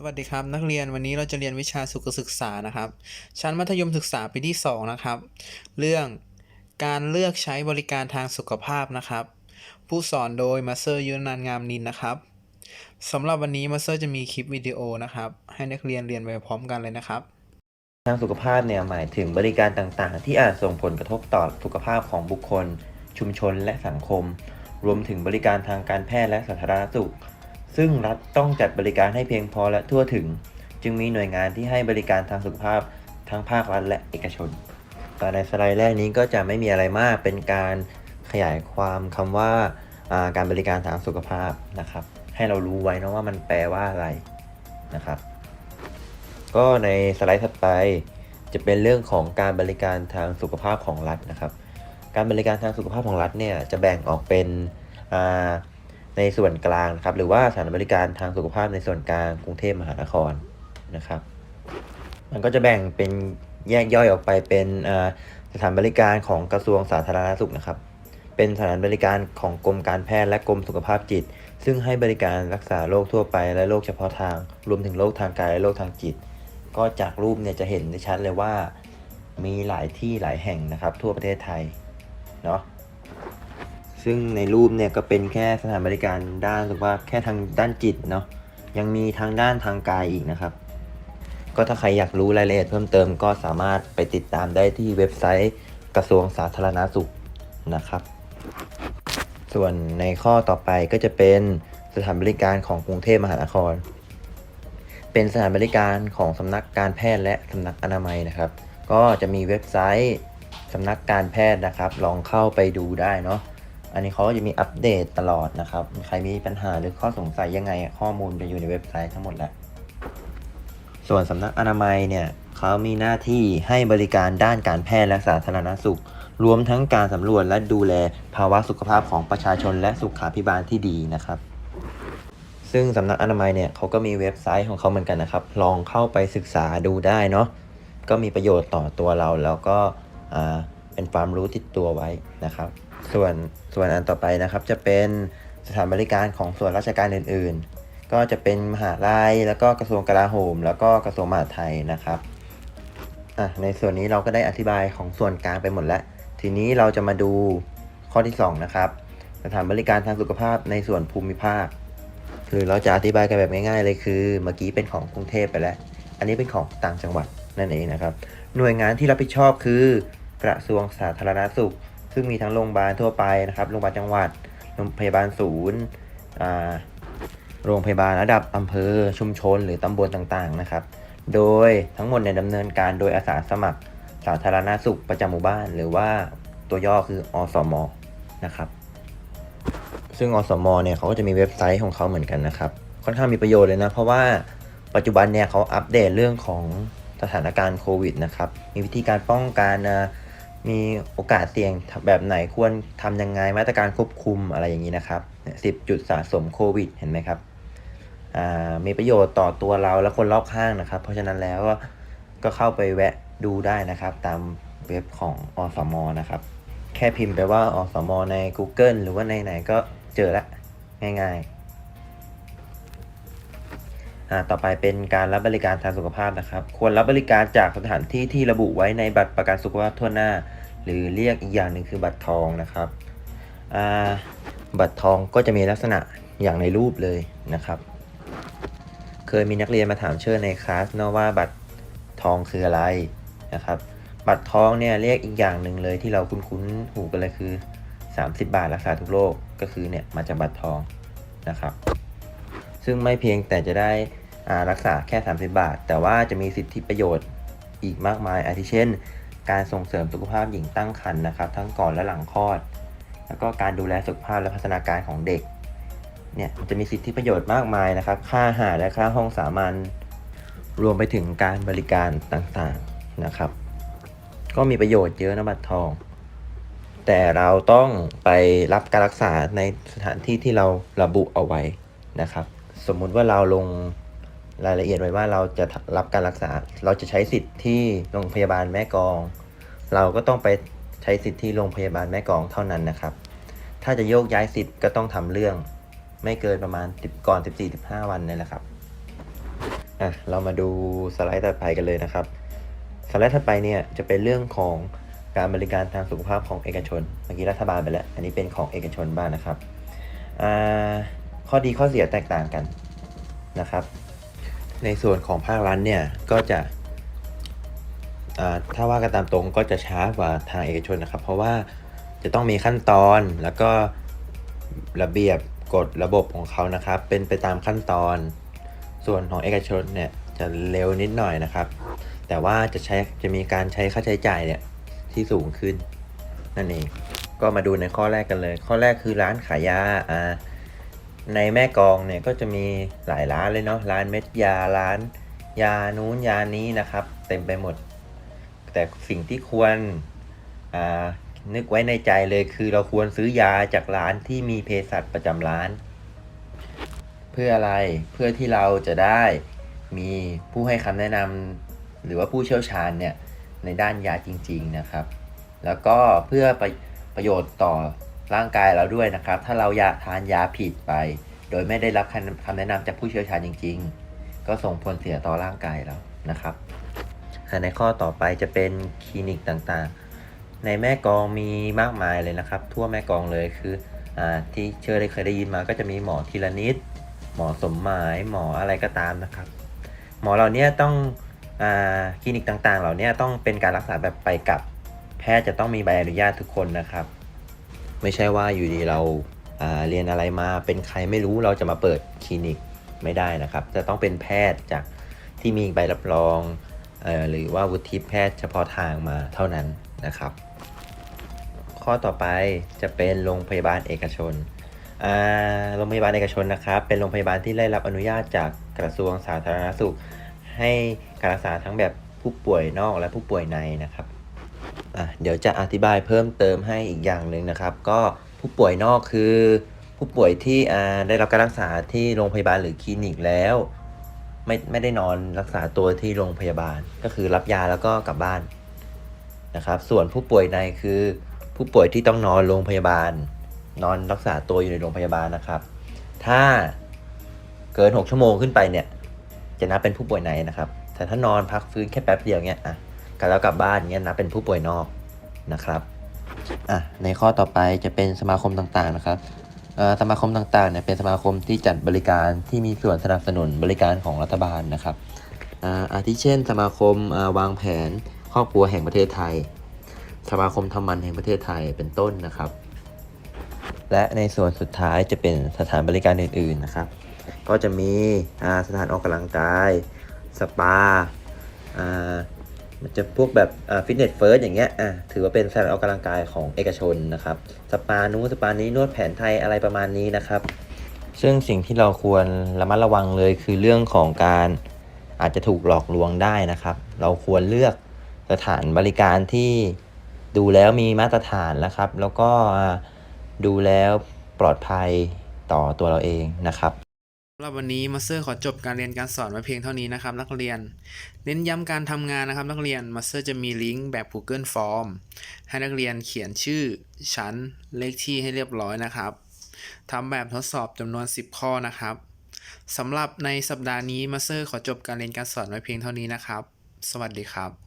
สวัสดีครับ นักเรียนวันนี้เราจะเรียนวิชาสุขศึกษานะครับ ชั้นมัธยมศึกษาปีที่ 2 นะครับ เรื่องการเลือกใช้บริการทางสุขภาพนะครับ ผู้สอนโดยมาสเตอร์ยุนานงามนินนะครับสำหรับวันนี้มาสเตอร์จะมีคลิปวิดีโอนะครับ ให้นักเรียนเรียนไปพร้อมกันเลยนะครับ ทางสุขภาพเนี่ยหมายถึงบริการต่างๆ ที่อาจส่งผลกระทบต่อสุขภาพของบุคคล ชุมชนและสังคม รวมถึงบริการทางการแพทย์และสาธารณสุข ซึ่งรัฐต้องจัดบริการให้เพียงพอและทั่วถึง จึงมีหน่วยงานที่ให้บริการทางสุขภาพทั้งภาครัฐและเอกชนตอในสไลด์แรกนี้ก็จะไม่มีอะไรมากเป็นการขยายความคำว่าอ่าการบริการทางสุขภาพนะครับ ให้เรารู้ไว้นะว่ามันแปลว่าอะไรนะครับ ก็ในสไลด์ถัดไปจะเป็นเรื่องของการบริการทางสุขภาพของรัฐนะครับ การบริการทางสุขภาพของรัฐเนี่ยจะแบ่งออกเป็นอ่า ในส่วนกลางนะครับ หรือว่าสถานบริการทางสุขภาพในส่วนกลางกรุงเทพมหานครนะครับ มันก็จะแบ่งเป็นแยกย่อยออกไปเป็นสถานบริการของกระทรวงสาธารณสุขนะครับ เป็นสถานบริการของกรมการแพทย์และกรมสุขภาพจิต ซึ่งให้บริการรักษาโรคทั่วไปและโรคเฉพาะทาง รวมถึงโรคทางกายและโรคทางจิต ก็จากรูปเนี่ยจะเห็นได้ชัดเลยว่า มีหลายที่หลายแห่งนะครับ ทั่วประเทศไทยเนาะ ซึ่งในรูปเนี่ยก็เป็นแค่สถานบริการด้านหรือว่าแค่ทางด้านจิตเนาะยังมีทางด้านทางกายอีกนะครับ ก็ถ้าใครอยากรู้รายละเอียดเพิ่มเติมก็สามารถไปติดตามได้ที่เว็บไซต์กระทรวงสาธารณาสุขนะครับ ส่วนในข้อต่อไปก็จะเป็นสถานบริการของกรุงเทพมหานคร เป็นสถานบริการของสำนักการแพทย์และสำนักอนามัยนะครับ ก็จะมีเว็บไซต์สำนักการแพทย์นะครับ ลองเข้าไปดูได้เนาะ อันนี้เขาก็จะมีอัปเดตตลอดนะครับ ใครมีปัญหาหรือข้อสงสัยยังไง ข้อมูลจะอยู่ในเว็บไซต์ทั้งหมดแหละ ส่วนสำนักอนามัยเนี่ยเขามีหน้าที่ให้บริการด้านการแพทย์และสาธารณสุข รวมทั้งการสำรวจและดูแลภาวะสุขภาพของประชาชนและสุขาภิบาลที่ดีนะครับซึ่งสำนักอนามัยเนี่ยเขาก็มีเว็บไซต์ของเขาเหมือนกันนะครับ ลองเข้าไปศึกษาดูได้เนาะก็มีประโยชน์ต่อตัวเราแล้วก็เป็นความรู้ติดตัวไว้นะครับ ส่วนส่วนอันต่อไปนะครับ จะเป็นสถานบริการของส่วนราชการอื่น ๆ ก็จะเป็นมหาลัยแล้วก็กระทรวงกลาโหม แล้วก็กระทรวงมหาดไทยนะครับอะในส่วนนี้เราก็ได้อธิบายของส่วนกลางไปหมดแล้ว ทีนี้เราจะมาดูข้อที่ 2 นะครับ สถานบริการทางสุขภาพในส่วนภูมิภาค คือเราจะอธิบายกันแบบง่ายๆเลยคือ เมื่อกี้เป็นของกรุงเทพไปแล้ว อันนี้เป็นของต่างจังหวัดนั่นเองนะครับ หน่วยงานที่รับผิดชอบคือกระทรวงสาธารณสุข ซึ่งมีทั้งโรงพยาบาลทั่วไปนะครับโรงพยาบาลจังหวัดโรงพยาบาลศูนย์โรงพยาบาลระดับอำเภอชุมชน หรือตำบลต่างๆนะครับ โดยทั้งหมดเนี่ยดำเนินการโดยอาสาสมัครสาธารณสุขประจำหมู่บ้าน หรือว่าตัวย่อคืออสมนะครับ ซึ่งอสมเนี่ยเขาก็จะมีเว็บไซต์ของเขาเหมือนกันนะครับ ค่อนข้างมีประโยชน์เลยนะ เพราะว่าปัจจุบันเนี่ยเขาอัปเดตเรื่องของสถานการณ์โควิดนะครับ มีวิธีการป้องกันนะ มีโอกาสเสี่ยงแบบไหนควรทำยังไงมาตรการควบคุมอะไรอย่างนี้นะครับสิบจุดสะสมโควิดเห็นไหมครับมีประโยชน์ต่อตัวเราและคนรอบข้างนะครับ เพราะฉะนั้นแล้วก็เข้าไปแวะดูได้นะครับ ตามเว็บของอสมนะครับ แค่พิมพ์ไปว่าอสมใน Google หรือว่าในไหนก็เจอละง่ายๆอ่าต่อไปเป็นการรับบริการทางสุขภาพนะครับ ควรรับบริการจากสถานที่ที่ระบุไว้ในบัตรประกันสุขภาพทั่วหน้า หรือเรียกอีกอย่างหนึ่งคือบัตรทองนะครับอ่าบัตรทองก็จะมีลักษณะอย่างในรูปเลยนะครับ เคยมีนักเรียนมาถามเชิญในคลาสเนาะว่าบัตรทองคืออะไรนะครับ บัตรทองเนี่ยเรียกอีกอย่างหนึ่งเลยที่เราคุ้นๆหูกันเลยคือ 30 บาทรักษาทุกโรคก็คือเนี่ยมาจากบัตรทองนะครับ ซึ่งไม่เพียงแต่จะได้รักษาแค่ 30 บาท แต่ว่าจะมีสิทธิประโยชน์อีกมากมายอาทิเช่น การส่งเสริมสุขภาพหญิงตั้งครรภ์นะครับ ทั้งก่อนและหลังคลอด แล้วก็การดูแลสุขภาพและพัฒนาการของเด็กเนี่ยมันจะมีสิทธิประโยชน์มากมายนะครับ ค่าอาหารและค่าห้องสามัญรวมไปถึงการบริการต่างๆนะครับ ก็มีประโยชน์เยอะนะบัตรทอง แต่เราต้องไปรับการรักษาในสถานที่ที่เราระบุเอาไว้นะครับ สมมุติว่าเราลง รายละเอียดไว้ว่าเราจะรับการรักษา เราจะใช้สิทธิ์ที่โรงพยาบาลแม่กอง เราก็ต้องไปใช้สิทธิ์ที่โรงพยาบาลแม่กองเท่านั้นนะครับ ถ้าจะโยกย้ายสิทธิ์ก็ต้องทำเรื่อง ไม่เกินประมาณ10ก่อน 14-15 วันนี่แหละครับอะเรามาดูสไลด์ถัดไปกันเลยนะครับสไลด์ถัดไปเนี่ยจะเป็นเรื่องของการบริการทางสุขภาพของเอกชน เมื่อกี้รัฐบาลไปแล้ว อันนี้เป็นของเอกชนบ้างนะครับอ่าข้อดีข้อเสียแตกต่างกันนะครับ ในส่วนของภาครัฐเนี่ยก็จะถ้าว่ากันตามตรงก็จะช้ากว่าทางเอกชนนะครับ เพราะว่าจะต้องมีขั้นตอนแล้วก็ระเบียบกฎระบบของเขานะครับ เป็นไปตามขั้นตอน ส่วนของเอกชนเนี่ยจะเร็วนิดหน่อยนะครับ แต่ว่าจะใช้จะมีการใช้ค่าใช้จ่ายเนี่ยที่สูงขึ้นนั่นเองก็มาดูในข้อแรกกันเลย ข้อแรกคือร้านขายยาอ่า ในแม่กองเนี่ยก็จะมีหลายร้านเลยเนาะร้านเม็ดยาร้าน ยานู้นยานี้นะครับ เต็มไปหมด แต่สิ่งที่ควรนึกไว้ในใจเลยคือเราควรซื้อยาจากร้านที่มีเภสัชประจำร้าน เพื่ออะไรเพื่อที่เราจะได้มีผู้ให้คำแนะนำหรือว่าผู้เชี่ยวชาญเนี่ยในด้านยาจริง ๆนะครับ แล้วก็เพื่อประประโยชน์ต่อ ร่างกายเราด้วยนะครับ ถ้าเรายาทานยาผิดไป โดยไม่ได้รับคำแนะนำจากผู้เชี่ยวชาญจริง ๆ ก็ส่งผลเสียต่อร่างกายเรานะครับในข้อต่อไปจะเป็นคลินิกต่างๆ ในแม่กองมีมากมายเลยนะครับ ทั่วแม่กองเลยคืออที่เชื่อได้เคยได้ยินมาก็จะมีหมอทีละนิด หมอสมหมายหมออะไรก็ตามนะครับ หมอเหล่านี้ต้องอคลินิกต่างๆ เหล่านี้ต้องเป็นการรักษาแบบไปกับ แพทย์จะต้องมีใบอนุญาตทุกคนนะครับ ไม่ใช่ว่าอยู่ดีเราาเรียนอะไรมาเป็นใครไม่รู้เราจะมาเปิดคลินิกไม่ได้นะครับ จะต้องเป็นแพทย์จากที่มีใบรับรองอหรือว่าวุฒิแพทย์เฉพาะทางมาเท่านั้นนะครับ ข้อต่อไปจะเป็นโรงพยาบาลเอกชนโรงพยาบาลเอกชนนะครับ เป็นโรงพยาบาลที่ได้รับอนุญาตจากกระทรวงสาธารณสุข ให้การรักษาทั้งแบบผู้ป่วยนอกและผู้ป่วยในนะครับ เดี๋ยวจะอธิบายเพิ่มเติมให้อีกอย่างหนึ่งนะครับ ก็ผู้ป่วยนอกคือ ผู้ป่วยที่ได้รับการรักษาที่โรงพยาบาลหรือคลินิกแล้ว ไม่ไม่ได้นอนรักษาตัวที่โรงพยาบาล ก็คือรับยาแล้วก็กลับบ้านนะครับ ส่วนผู้ป่วยในคือ ผู้ป่วยที่ต้องนอนโรงพยาบาล นอนรักษาตัวอยู่ในโรงพยาบาลนะครับ ถ้าเกิน 6 ชั่วโมงขึ้นไปเนี่ย จะนับเป็นผู้ป่วยในนะครับ แต่ถ้านอนพักฟื้นแค่แป๊บเดียวเงี้ยอะ กันแล้วกลับบ้านเงี้ยนับเป็นผู้ป่วยนอกนะครับอะในข้อต่อไปจะเป็นสมาคมต่างๆนะครับอ่อสมาคมต่างๆเนี่ยเป็นสมาคมที่จัดบริการที่มีส่วนสนับสนุนบริการของรัฐบาลนะครับอ่าอาทิเช่น สมาคมาวางแผนครอบครัวแห่งประเทศไทย สมาคมทำมันแห่งประเทศไทยเป็นต้นนะครับ และในส่วนสุดท้ายจะเป็นสถานบริการอื่นๆนะครับ ก็จะมีอ่าสถานออกกำลังกาย สปาอ่า มันจะพวกแบบฟิตเนสเฟิร์สอย่างเงี้ยอะถือว่าเป็นสถานออกกำลังกายของเอกชนนะครับสปานู้สปานี้นวดแผนไทยอะไรประมาณนี้นะครับ ซึ่งสิ่งที่เราควรระมัดระวังเลยคือเรื่องของการอาจจะถูกหลอกลวงได้นะครับ เราควรเลือกสถานบริการที่ดูแล้วมีมาตรฐานนะครับ แล้วก็ดูแล้วปลอดภัยต่อตัวเราเองนะครับสำหรับวันนี้มาสเตอร์ขอจบการเรียนการสอนไว้เพียงเท่านี้นะครับ นักเรียน เน้นย้ำการทำงานนะครับ นักเรียนมาสเตอร์จะมีลิงก์แบบ Google Form ให้นักเรียนเขียนชื่อ ชั้น เลขที่ให้เรียบร้อยนะครับทำแบบทดสอบจำนวน 10 ข้อนะครับสำหรับในสัปดาห์นี้มาสเตอร์ขอจบการเรียนการสอนไว้เพียงเท่านี้นะครับ สวัสดีครับ